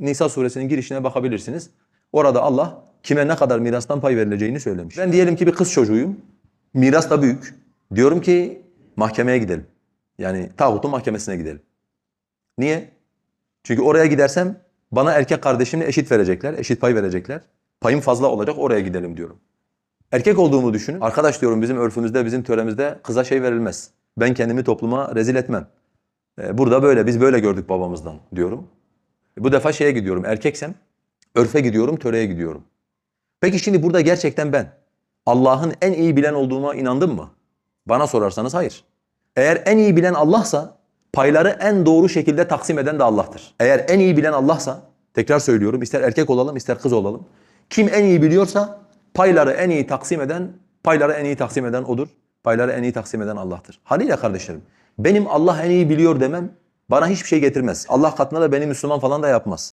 Nisa suresinin girişine bakabilirsiniz. Orada Allah kime ne kadar mirastan pay verileceğini söylemiş. Ben diyelim ki bir kız çocuğuyum. Miras da büyük. Diyorum ki mahkemeye gidelim. Yani tağutun mahkemesine gidelim. Niye? Çünkü oraya gidersem bana erkek kardeşimle eşit verecekler, eşit pay verecekler. Payım fazla olacak oraya gidelim diyorum. Erkek olduğumu düşünün. Arkadaş diyorum bizim örfümüzde, bizim töremizde kıza şey verilmez. Ben kendimi topluma rezil etmem. Ee, Burada böyle, biz böyle gördük babamızdan diyorum. Bu defa şeye gidiyorum, erkeksem örfe gidiyorum, töreye gidiyorum. Peki şimdi burada gerçekten ben Allah'ın en iyi bilen olduğuma inandım mı? Bana sorarsanız hayır. Eğer en iyi bilen Allah'sa payları en doğru şekilde taksim eden de Allah'tır. Eğer en iyi bilen Allah'sa tekrar söylüyorum ister erkek olalım ister kız olalım. Kim en iyi biliyorsa payları en iyi taksim eden, payları en iyi taksim eden odur. Payları en iyi taksim eden Allah'tır. Haliyle kardeşlerim benim Allah en iyi biliyor demem bana hiçbir şey getirmez. Allah katında da beni Müslüman falan da yapmaz.